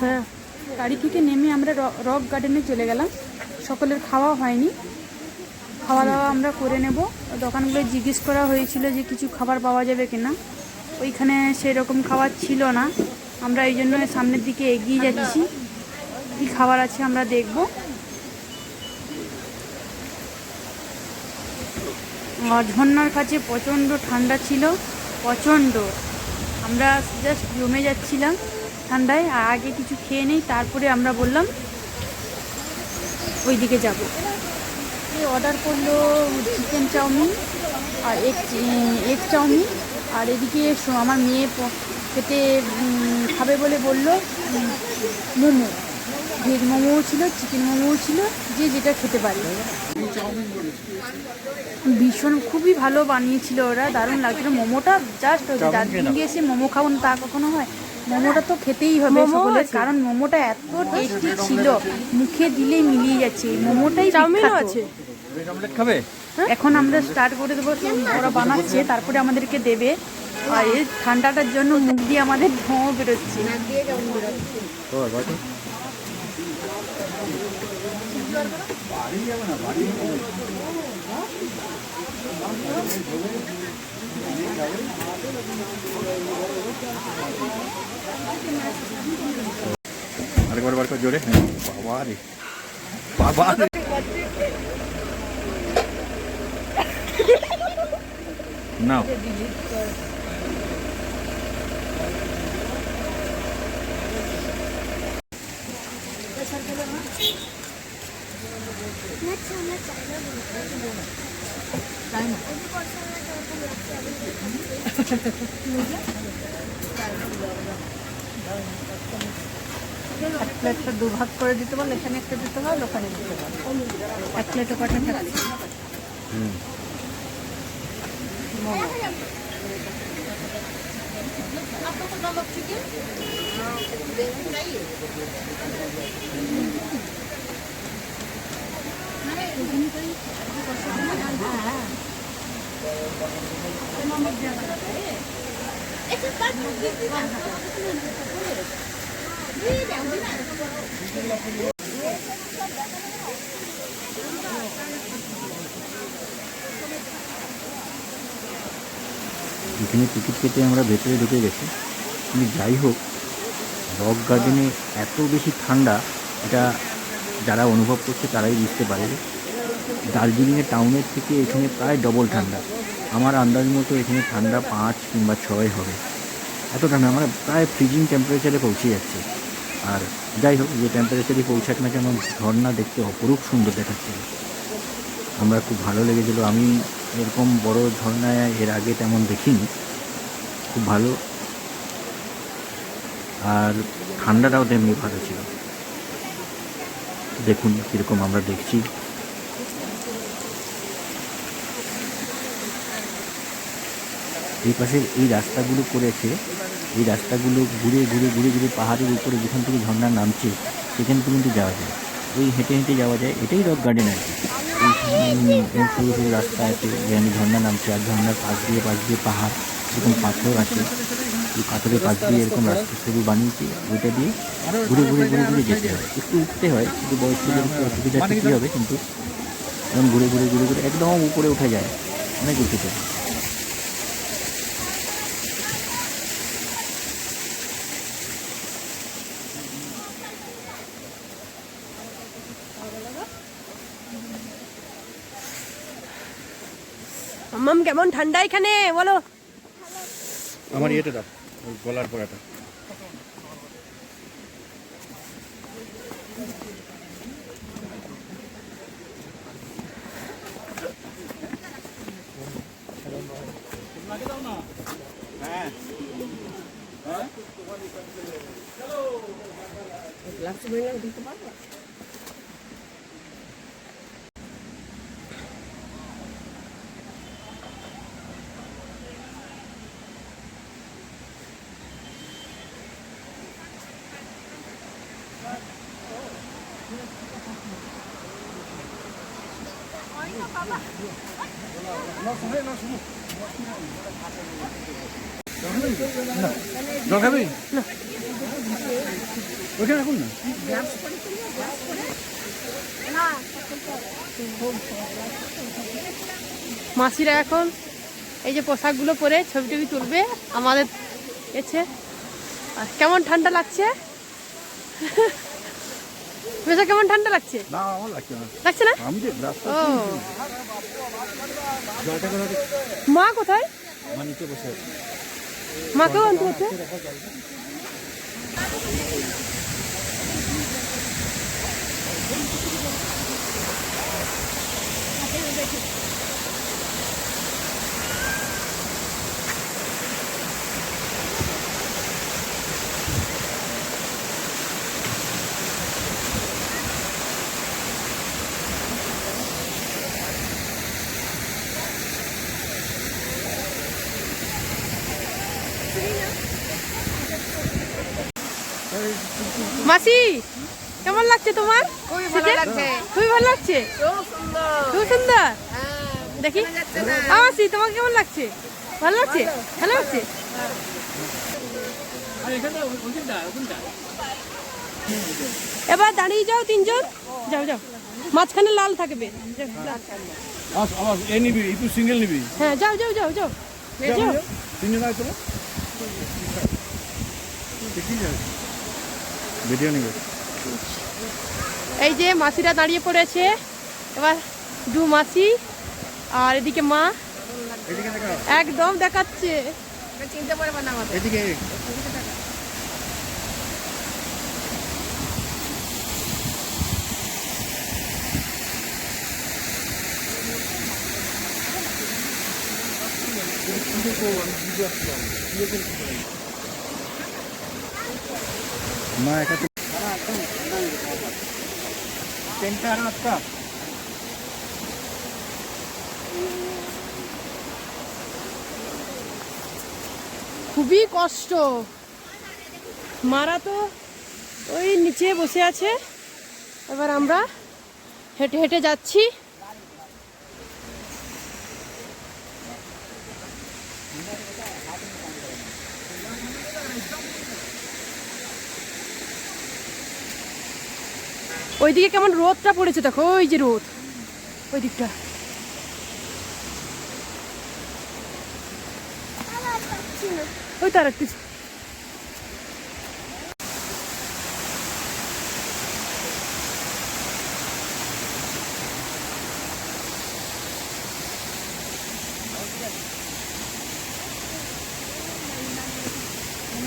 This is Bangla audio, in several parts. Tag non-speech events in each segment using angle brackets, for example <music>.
হ্যাঁ। গাড়ি থেকে নেমে আমরা রক গার্ডেনে চলে গেলাম। সকলের খাওয়া হয়নি। খাওয়া দাওয়া আমরা করে নেব। দোকানগুলো জিজ্ঞেস করা হয়েছিল যে কিছু খাবার পাওয়া যাবে কিনা। ওইখানে সেই রকম খাবার ছিল না। আমরা এই জন্য সামনের দিকে এগিয়ে যাচ্ছি। কী খাবার আছে আমরা দেখব। ঝর্নার কাছে প্রচণ্ড ঠান্ডা ছিল। প্রচণ্ড। আমরা জাস্ট জমে যাচ্ছিলাম। ঠান্ডায় আর আগে কিছু খেয়ে নেই তারপরে আমরা বললাম ওই দিকে যাব অর্ডার করল চিকেন চাউমিন আর এগ এগ চাউমিন। আর এদিকে আমার মেয়ে খেতে খাবে বলে বলল মোমো। ভেজ মোমোও ছিল চিকেন মোমোও ছিল যে যেটা খেতে পারে। ভীষণ খুবই ভালো বানিয়েছিল ওরা দারুণ লাগছিল। মোমোটা জাস্ট দার্জিলিং এসে মোমো খাব না তা কখনো হয়। মোমোটা তো খেতেই হবে সকলের কারণ মোমোটা এত টেস্টি ছিল মুখে দিলেই মিলিয়ে যাচ্ছে। মোমোটাই চাউমিনও আছে। খাবে এখন আমরা স্টার্ট করে দেবো। ওরা বানাচ্ছে তারপরে আমাদেরকে দেবে। আর এই ঠান্ডাটার জন্য মুখ দিয়ে আমাদের ধোঁয়া বেরোচ্ছে। তো বাকি আরেকবার বার করে জোরে। হ্যাঁ, বাবা রে। বাবা রে। নাও। <laughs> <laughs> এক প্লেটটা দুভাগ করে দিতে পারলে এখানে একটা দিতে পারলে ওখানে দিতে পারলে এক প্লেটে কটা থাকছে। হুম। এখানে টিকিট কেটে আমরা ভেতরে ঢুকে গেছি। কিন্তু যাই হোক রক গার্ডেনে এত বেশি ঠান্ডা, এটা যারা অনুভব করছে তারাই বুঝতে পারে দার্জিলিংয়ের টাউনের থেকে এখানে প্রায় ডবল ঠান্ডা। আমার আন্দাজ মতো এখানে ঠান্ডা পাঁচ কিংবা ছয় হবে। এত ঠান্ডা আমরা প্রায় ফ্রিজিং টেম্পারেচারে পৌঁছে যাচ্ছে। আর যাই হোক যে টেম্পারেচারই পৌঁছাক না কেন, ঝর্ণা দেখতে অপরূপ সুন্দর দেখাচ্ছিল আমরা খুব ভালো লেগেছিলো। আমি এরকম বড় ঝর্ণায় এর আগে তেমন দেখিনি। খুব ভালো। আর ঠান্ডাটাও তেমনি ভালো ছিল। দেখুন কীরকম আমরা দেখছি। এই পাশে এই রাস্তাগুলো করেছে, এই রাস্তাগুলো ঘুরে ঘুরে ঘুরে ঘুরে পাহাড়ের উপরে যেখান থেকে ঝর্ণা নামছে, সেখান পর্যন্ত যাওয়া যায়। ওই হেঁটে হেঁটে যাওয়া যায়, এটাই রক গার্ডেন আর কি। সরু সরু রাস্তা আছে, যেখানে ঝর্ণা নামছে, আর ঝর্ণার পাশ দিয়ে পাশ দিয়ে পাহাড়, এরকম পাথর আছে। এই পাথরের পাশ দিয়ে এরকম রাস্তা সরু বানিয়েছে, ওইটা দিয়ে ঘুরে ঘুরে ঘুরে ঘুরে যেতে হয়। একটু উঠতে হয় কিন্তু বয়স্কদের একটু অসুবিধা, ঠিকই হবে, কিন্তু এরকম ঘুরে ঘুরে ঘুরে ঘুরে একদম উপরে উঠে যায়, অনেক উঠেছে। মাম কেমন ঠান্ডা এখানে? বলো। আমার ইয়েটা দাও গলার পরাটা জল খাবি ওইখানে না। মাসিরা এখন এই যে পোশাকগুলো পরে ছবি টবি তুলবে, আমাদের এছে। কেমন ঠান্ডা লাগছে? বেশা কেমন ঠান্ডা লাগছে? না আমার লাগছে না। লাগছে না? আমি যে ও। মা কোথায়? মা নিচে বসে আছে। মাকেও আনতে হচ্ছে মাসি কেমন লাগছে তোমার? খুবই ভালো লাগছে। খুবই ভালো লাগছে? খুব সুন্দর। হ্যাঁ দেখি। মাসি তোমার কেমন লাগছে? ভালো লাগছে? ভালো। লাগছে? এবার দাঁড়িয়ে যাও তিনজন। যাও যাও। মাঝখানে লাল থাকবে। এ নিবি সিঙ্গেল নিবি। হ্যাঁ যাও যাও যাও যাও। যাও তিনজন। আছে ভিডিও নিবে। এই যে মাসিরা দাঁড়িয়ে পড়েছে এবার দু মাসি আর এদিকে মা। একদম দেখাচ্ছে। চিনতে পারবে না আমাদের এদিকে একা তো একটা খুবই কষ্ট। মারা তো ওই নিচে বসে আছে। এবার আমরা হেঁটে হেঁটে যাচ্ছি। ওইদিকে কেমন রোদটা পড়েছে, দেখো, ওই যে রোদ। ওই দিকটা ওই তার কিছু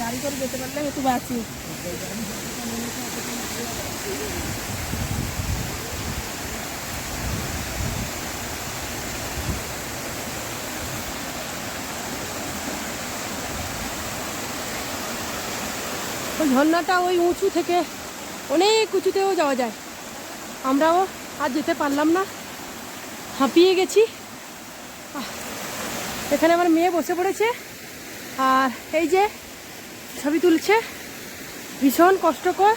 গাড়ি করে যেতে পারলে একটু বাঁচি। ওই ঝর্ণাটা ওই উঁচু থেকে অনেক উঁচুতেও যাওয়া যায়। আমরাও আর যেতে পারলাম না। হাঁপিয়ে গেছি। এখানে আমার মেয়ে বসে পড়েছে। আর এই যে ছবি তুলছে। ভীষণ কষ্টকর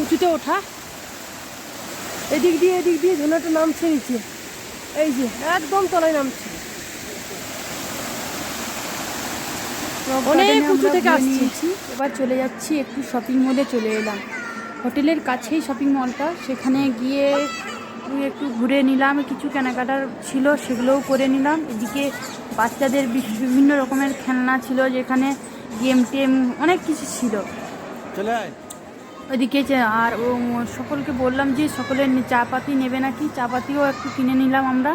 উঁচুতে ওঠা। এদিক দিয়ে এদিক দিয়ে ঝর্ণাটা নামছে নিচে। এই যে একদম তলায় নামছে। অনেক উঁচু থেকে আসছি। নিয়েছি। এবার চলে যাচ্ছি একটু শপিং মলে চলে এলাম। হোটেলের কাছেই শপিং মলটা সেখানে গিয়ে একটু ঘুরে নিলাম। কিছু কেনাকাটার ছিল সেগুলোও করে নিলাম। এদিকে বাচ্চাদের বিভিন্ন রকমের খেলনা ছিল যেখানে গেম টেম অনেক কিছু ছিল। চলে আয়। ওইদিকে আর ও সকলকে বললাম যে সকলের চা পাতি নেবে নাকি? চা পাতিও একটু কিনে নিলাম আমরা।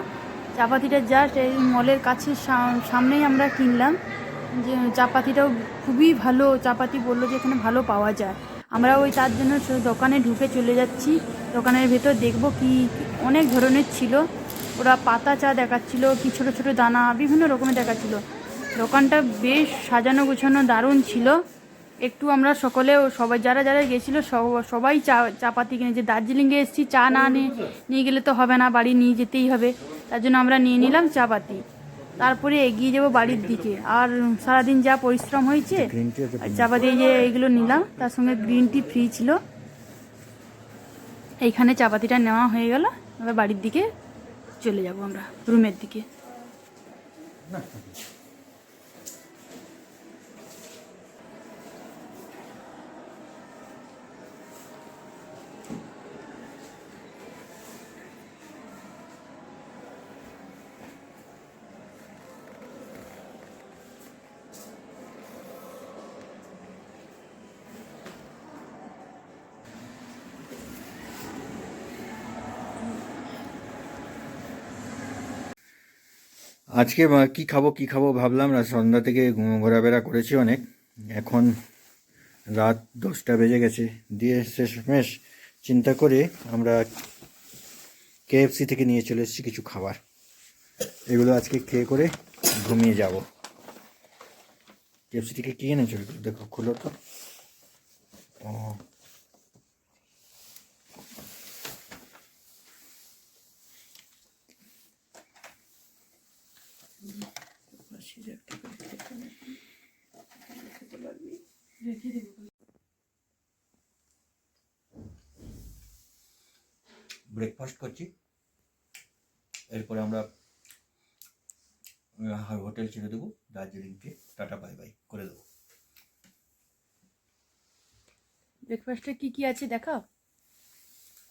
চা পাতিটা জাস্ট এই মলের কাছে সামনেই আমরা কিনলাম। যে চা পাতিটাও খুবই ভালো, চা পাতি বলল যে এখানে ভালো পাওয়া যায়। আমরা ওই তার জন্য দোকানে ঢুকে চলে যাচ্ছি। দোকানের ভেতর দেখব কি অনেক ধরনের ছিল। ওরা পাতা চা দেখাচ্ছিল, কি ছোটো ছোটো দানা, বিভিন্ন রকমের দেখাচ্ছিল। দোকানটা বেশ সাজানো গোছানো দারুণ ছিল। একটু আমরা সকলে সবাই যারা যারা গেছিল সব- সবাই চা চা পাতি কিনেছে দার্জিলিংয়ে এসেছি চা না নিয়ে গেলে তো হবে না বাড়ি নিয়ে যেতেই হবে। তার জন্য আমরা নিয়ে নিলাম চা পাতি তারপরে এগিয়ে যাব বাড়ির দিকে। আর সারাদিন যা পরিশ্রম হয়েছে গ্রিন টি আছে আর চা পাতি এই যে এইগুলো নিলাম তার সঙ্গে গ্রিন টি ফ্রি ছিল। এইখানে চা পাতিটা নেওয়া হয়ে গেল। এবার বাড়ির দিকে চলে যাব আমরা রুমের দিকে। আজকে কি খাব কি খাব ভাবলাম সন্ধ্যা থেকে ঘোরাফেরা করেছি অনেক। এখন রাত দশটা বেজে গেছে। দিয়ে শেষমেশ চিন্তা করে আমরা কেএফসি থেকে নিয়ে চলে এসেছি কিছু খাবার। এগুলো আজকে খেয়ে করে ঘুমিয়ে যাব। কেএফসি থেকে কি এনেছো? দেখো, খুলো তো। ও ব্রেকফাস্ট করছি। এরপরে আমরা হোটেল ছেড়ে দেবো। দার্জিলিংকে টাটা বাই বাই করে দেবো। ব্রেকফাস্টে কি কি আছে দেখাও?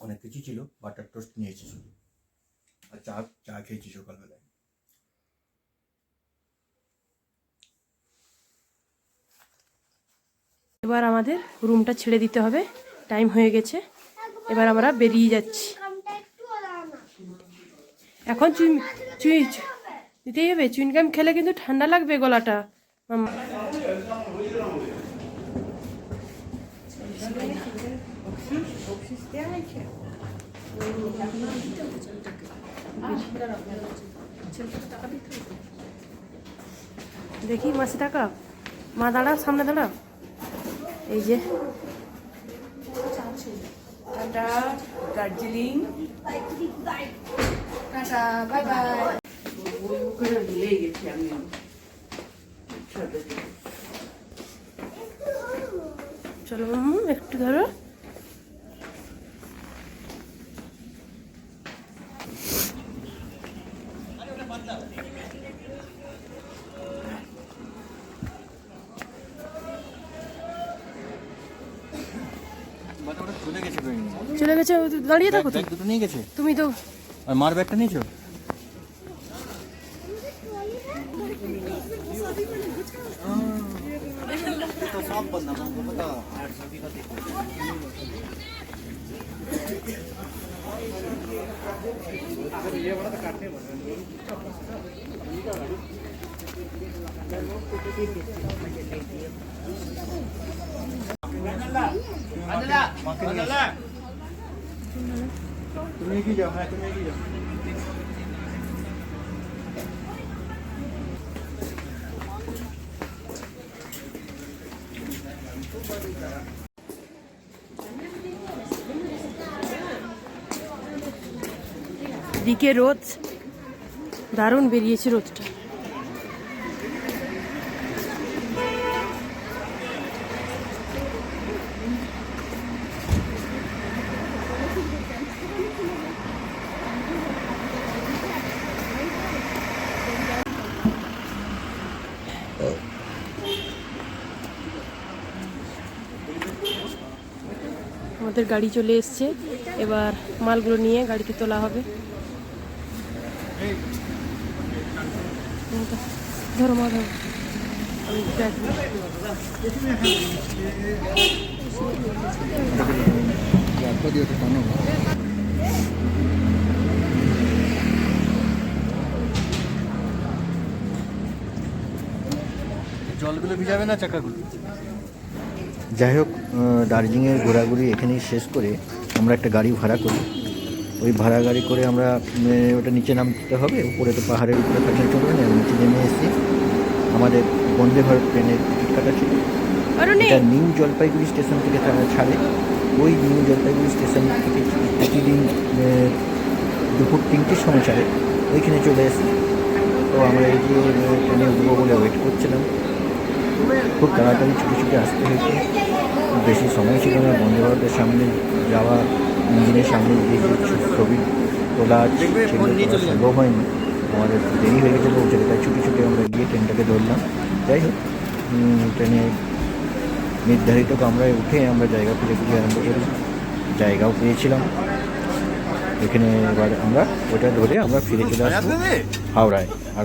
অনেক কিছু ছিল। বাটার টোস্ট নিয়েছি শুধু। আর চা চা খেয়েছি সকালবেলায়। এবার আমাদের রুমটা ছেড়ে দিতে হবে। টাইম হয়ে গেছে। এবার আমরা বেরিয়ে যাচ্ছি। এখন চুই চুই, দিতেই হবে। চুইনগাম খেলে কিন্তু ঠান্ডা লাগবে গলাটা। দেখি, মাসি টাকা। মা, দাঁড়াও, সামনে দাঁড়াও। এই যে। Tata Darjeeling. Tata bye bye. ভুলেই গেছি আমি চলো একটু ধরো। চলে গেছে চলে গেছে দাঁড়িয়ে থাকো তো। দুটো নিয়ে গেছে। তুমি তো আর মার ব্যাগটা নিয়েছো? তুমি কি যাও হ্যাঁ তুমি কি যাও। দিকে রোদ দারুণ বেরিয়েছে রোদটা। আমাদের গাড়ি চলে এসছে। এবার মালগুলো নিয়ে গাড়িতে তোলা হবে। ধরো মা জলগুলো ভিজাবে না চাকাগুলো? যাই হোক দার্জিলিংয়ের ঘোরাঘুরি এখানেই শেষ করে আমরা একটা গাড়ি ভাড়া করি। ওই ভাড়া গাড়ি করে আমরা ওটা নিচে নামতে হবে উপরে তো পাহাড়ের উপরে থাকলে চলবে না নিচে নেমে এসে আমাদের বন্দে ভারত ট্রেনের টিকিট কাটা ছিল। এটা নিউ জলপাইগুড়ি স্টেশন থেকে তারা ছাড়ে। ওই নিউ জলপাইগুড়ি স্টেশন থেকে প্রতিদিন দুপুর তিনটের সময় ছাড়ে। ওইখানে চলে এসে তো আমরা এই যে ট্রেনে উঠবো বলে ওয়েট করছিলাম। খুব তাড়াতাড়ি ছুটে ছুটে আসতে হয়েছে। খুব বেশি সময় ছিল না। ভারতের সামনে যাওয়া ইঞ্জিনের সামনে গিয়ে যে ছবি তোলা সেগুলো সম্ভব হয়নি। আমাদের দেরি হয়ে গেছে পৌঁছাতে তাই ছুটে ছুটে আমরা গিয়ে ট্রেনটাকে ধরলাম। যাই হোক ট্রেনে নির্ধারিত কামরায় উঠে আমরা জায়গা খুঁজে খুঁজে আরম্ভ করি। জায়গাও পেয়েছিলাম। এখানে এবার আমরা ওটা ধরে আমরা ফিরে চলে আসব। হাওড়ায়। আর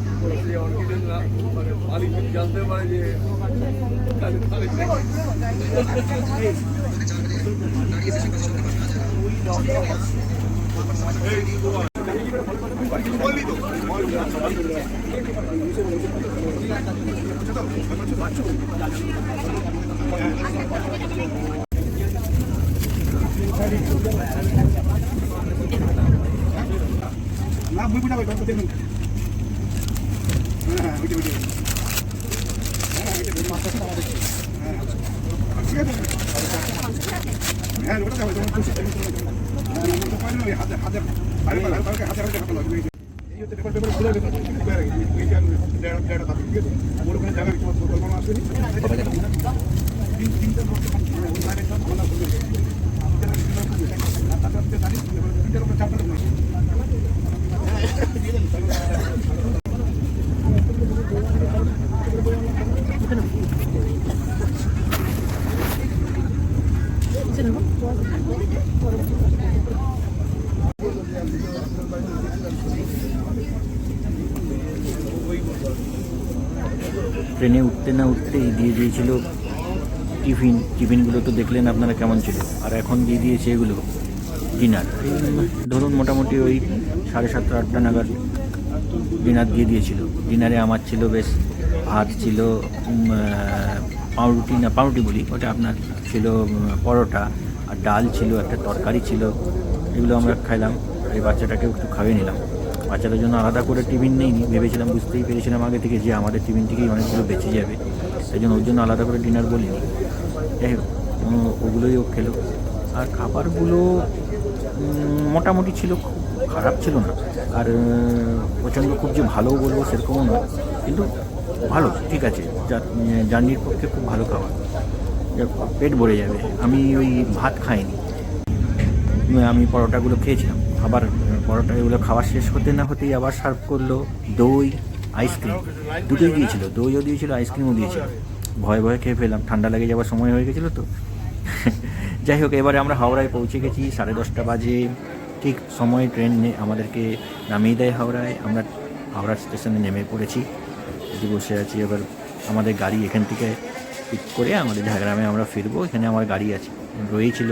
সেই অর্কিডের নাম মানে মালিক যদি জানতে পারে যে তাহলে তাহলে না বই বুঝা গল্প দেখুন হ্যাঁ ওইটা ওইটা হ্যাঁ ওইটা বই মাস্টার সাহেব আমাদের হ্যাঁ ঠিক আছে হ্যাঁ ওটা যাবে তোমার খুশি তুমি হ্যাঁ আমরা পারি না হাতে হাতে আরে জায়গা তোমার পরিকল্পনা আসেনি ট্রেনে উঠতে না উঠতেই দিয়ে দিয়েছিল টিফিন। টিফিনগুলো তো দেখলেন আপনারা কেমন ছিল। আর এখন দিয়ে দিয়েছে এগুলো, ডিনার। ধরুন মোটামুটি ওই সাড়ে সাতটা, আটটা নাগাদ ডিনার দিয়ে দিয়েছিল। ডিনারে আমার ছিল বেশ ভাত ছিল পাউরুটি না, পাউরুটি বলি, ওটা আপনার ছিল পরোটা। আর ডাল ছিল, একটা তরকারি ছিল, এগুলো আমরা খাইলাম। আর এই বাচ্চাটাকেও একটু খাইয়ে নিলাম। বাচ্চাদের জন্য আলাদা করে টিফিন নেইনি, ভেবেছিলাম, বুঝতেই পেরেছিলাম আগে থেকে যে আমাদের টিফিন থেকেই অনেকগুলো বেঁচে যাবে। তাই জন্য ওর জন্য আলাদা করে ডিনার বলিনি। যাই হোক ওগুলোই ও খেলো। আর খাবারগুলো মোটামুটি ছিল, খুব খারাপ ছিল না। আর প্রচণ্ড খুব যে ভালোও বলব সেরকমও নয়। কিন্তু ভালো, ঠিক আছে। জার্নির পক্ষে খুব ভালো খাবার। পেট ভরে যাবে। আমি ওই ভাত খাইনি। আমি পরোটাগুলো খেয়েছিলাম। আবার উম, পরোটা এগুলো খাওয়া শেষ হতে না হতেই আবার সার্ভ করল দই আইসক্রিম দুটোই দিয়েছিল। দইও দিয়েছিল আইসক্রিমও দিয়েছিল। ভয়ে ভয়ে খেয়ে ফেলাম ঠান্ডা লেগে যাওয়ার সময় হয়ে গেছিল তো। <laughs> যাই হোক এবারে আমরা হাওড়ায় পৌঁছে গেছি। সাড়ে দশটা বাজে। ঠিক সময় ট্রেন আমাদেরকে নামিয়ে দেয় হাওড়ায়। আমরা হাওড়া স্টেশনে নেমে পড়েছি। বসে আছি। এবার আমাদের গাড়ি এখান থেকে পিক করে আমাদের ঝাড়গ্রামে আমরা ফিরবো। এখানে আমার গাড়ি আছে। রয়েছিল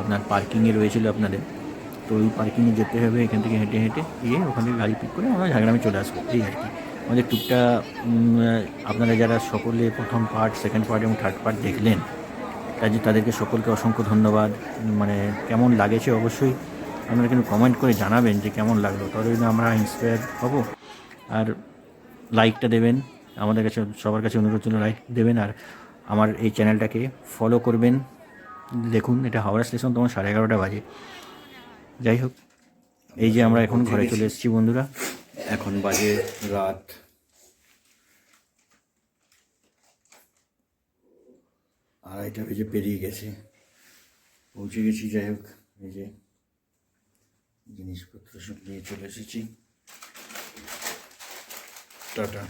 আপনার পার্কিংয়ে রয়েছিল আপনাদের। তো ওই পার্কিংয়ে যেতে হবে এখান থেকে হেঁটে হেঁটে গিয়ে ওখান থেকে গাড়ি পিক করে আমরা ঝাড়গ্রামে চলে আসব। এই আর কি। আমাদের টুকটা আপনারা যারা সকলে প্রথম পার্ট সেকেন্ড পার্ট এবং থার্ড পার্ট দেখলেন কাজে তাদেরকে সকলকে অসংখ্য ধন্যবাদ। মানে কেমন লাগেছে অবশ্যই আপনারা কিন্তু কমেন্ট করে জানাবেন যে কেমন লাগল। তবে আমরা ইন্সপায়ার হব। আর লাইকটা দেবেন। আমাদের কাছে, সবার কাছে অনুরোধ জন্য লাইক দেবেন আর আমার এই চ্যানেলটাকে ফলো করবেন। দেখুন, এটা হাওড়া স্টেশন তোমার সাড়ে এগারোটা বাজে। যাই হোক, এই যে আমরা এখন ঘরে চলে এসেছি বন্ধুরা। এখন বাজে রাত আড়াইটা বেজে পেরিয়ে গেছে। পৌঁছে গেছি, যাই হোক, এই যে জিনিসপত্র সব নিয়ে চলে এসেছি। টাটা।